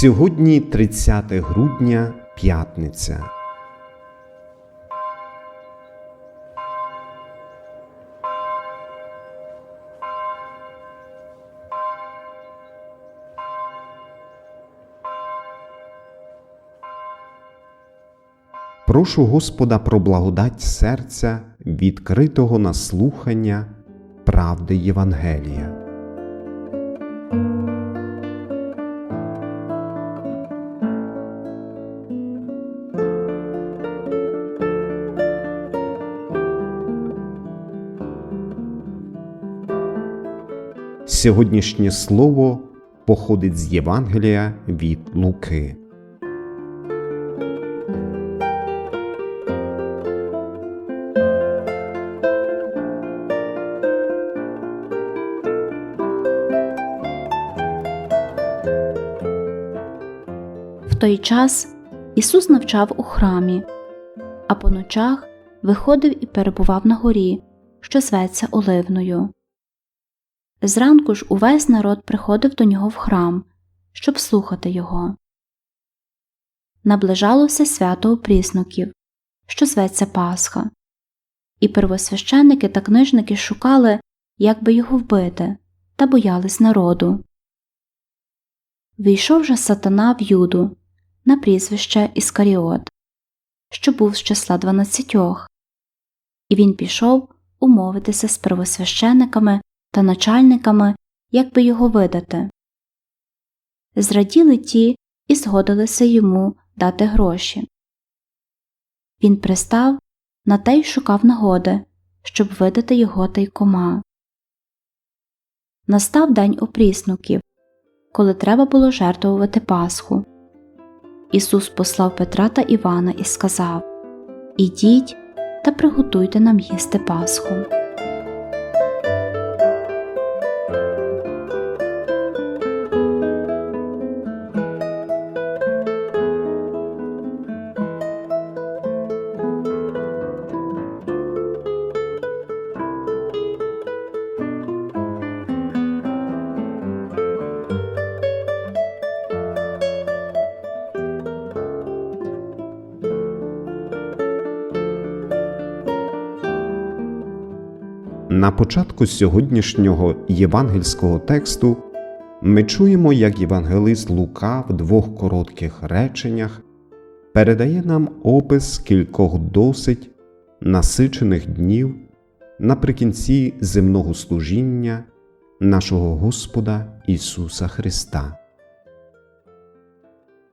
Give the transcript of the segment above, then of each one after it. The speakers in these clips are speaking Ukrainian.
Сьогодні 30 грудня, п'ятниця. Прошу Господа про благодать серця, відкритого на слухання правди Євангелія. Сьогоднішнє слово походить з Євангелія від Луки. В той час Ісус навчав у храмі, а по ночах виходив і перебував на горі, що зветься Оливною. Зранку ж увесь народ приходив до нього в храм, щоб слухати його. Наближалося свято опрісноків, що зветься Пасха, і первосвященники та книжники шукали, як би його вбити, та боялись народу. Війшов же сатана в Юду на прізвище Іскаріот, що був з числа дванадцятьох, і він пішов умовитися з первосвящениками та начальниками, як би його видати. Зраділи ті і згодилися йому дати гроші. Він пристав на те й шукав нагоди, щоб видати його тайкома. Настав день опріснуків, коли треба було жертвувати Пасху. Ісус послав Петра та Івана і сказав Ідіть та приготуйте нам їсти Пасху. На початку сьогоднішнього євангельського тексту ми чуємо, як євангелист Лука в двох коротких реченнях передає нам опис кількох досить насичених днів наприкінці земного служіння нашого Господа Ісуса Христа.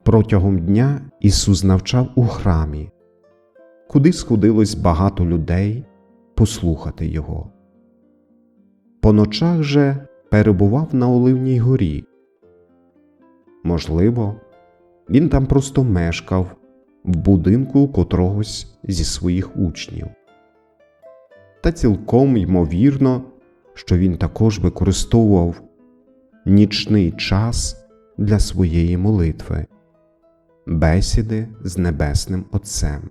Протягом дня Ісус навчав у храмі, куди сходилось багато людей послухати Його. По ночах же перебував на Оливній горі. Можливо, він там просто мешкав в будинку котрогось зі своїх учнів. Та цілком ймовірно, що він також використовував нічний час для своєї молитви, бесіди з Небесним Отцем.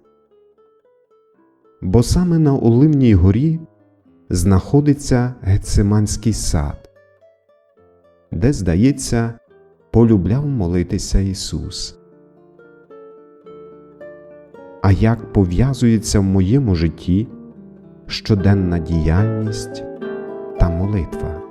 Бо саме на Оливній горі знаходиться Гециманський сад, де, здається, полюбляв молитися Ісус. А як пов'язується в моєму житті щоденна діяльність та молитва?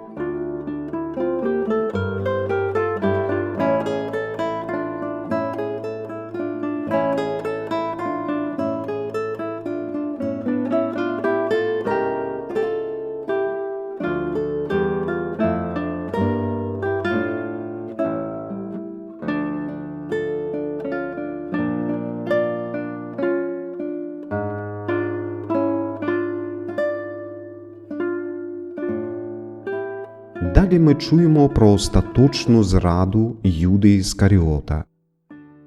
Далі ми чуємо про остаточну зраду Юди Іскаріота,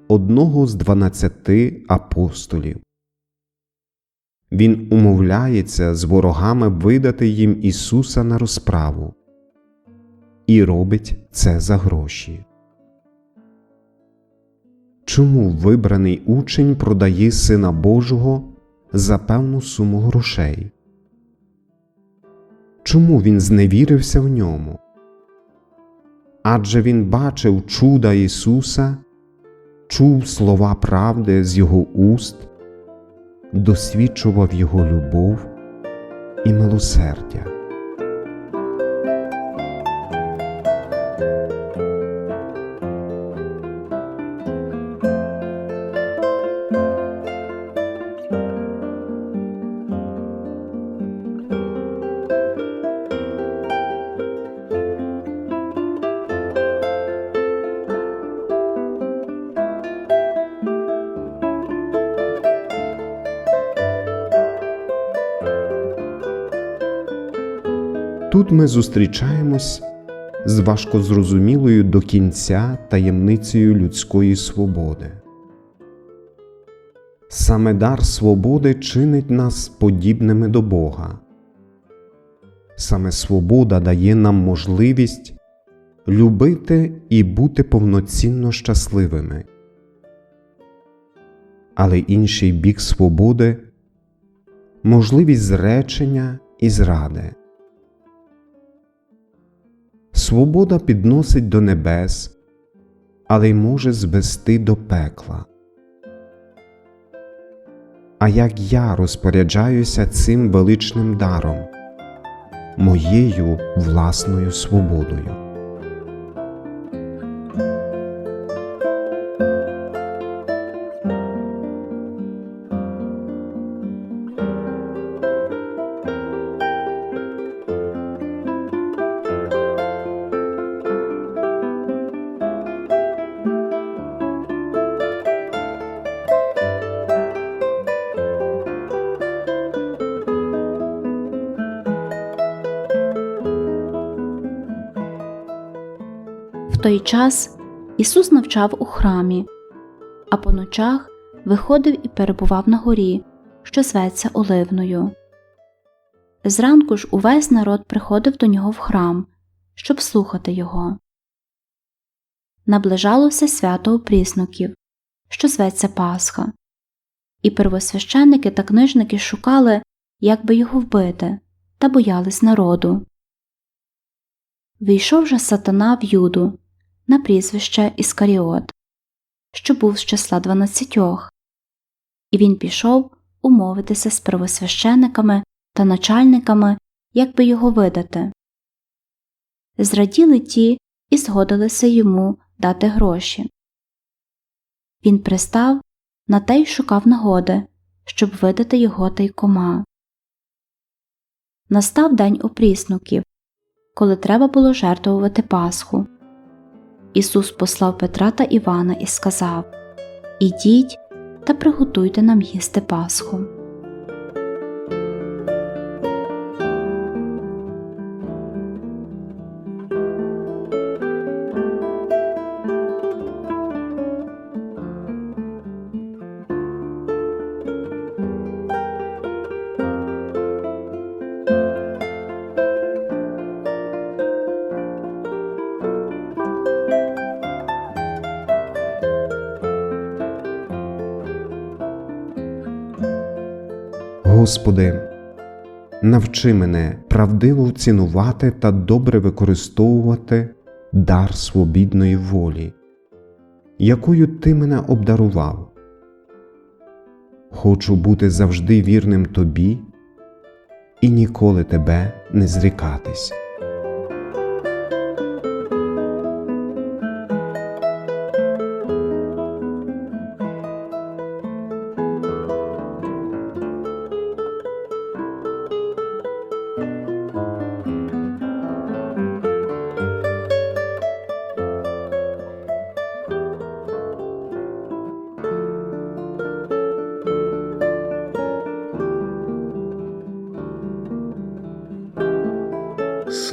одного з дванадцяти апостолів. Він умовляється з ворогами видати їм Ісуса на розправу і робить це за гроші. Чому вибраний учень продає Сина Божого за певну суму грошей? Чому він зневірився в ньому? Адже він бачив чуда Ісуса чув слова правди з його уст, досвідчував його любов і милосердя. Тут ми зустрічаємось з важкозрозумілою до кінця таємницею людської свободи. Саме дар свободи чинить нас подібними до Бога. Саме свобода дає нам можливість любити і бути повноцінно щасливими. Але інший бік свободи можливість зречення і зради. Свобода підносить до небес, але й може звести до пекла. А як я розпоряджаюся цим величним даром, моєю власною свободою? В той час Ісус навчав у храмі, а по ночах виходив і перебував на горі, що зветься Оливною. Зранку ж увесь народ приходив до нього в храм, щоб слухати його. Наближалося свято опрісноків, що зветься Пасха, і первосвященники та книжники шукали, як би його вбити, та боялись народу. Війшов же сатана в Юду на прізвище Іскаріот, що був з числа дванадцятьох, і він пішов умовитися з первосвящениками та начальниками, як би його видати. Зраділи ті і згодилися йому дати гроші. Він пристав на те й шукав нагоди, щоб видати його тайкома. Настав день опріснуків, коли треба було жертвувати Пасху. Ісус послав Петра та Івана і сказав Ідіть та приготуйте нам їсти Пасху. Господи, навчи мене правдиво цінувати та добре використовувати дар свобідної волі, якою Ти мене обдарував. Хочу бути завжди вірним Тобі і ніколи Тебе не зрікатись.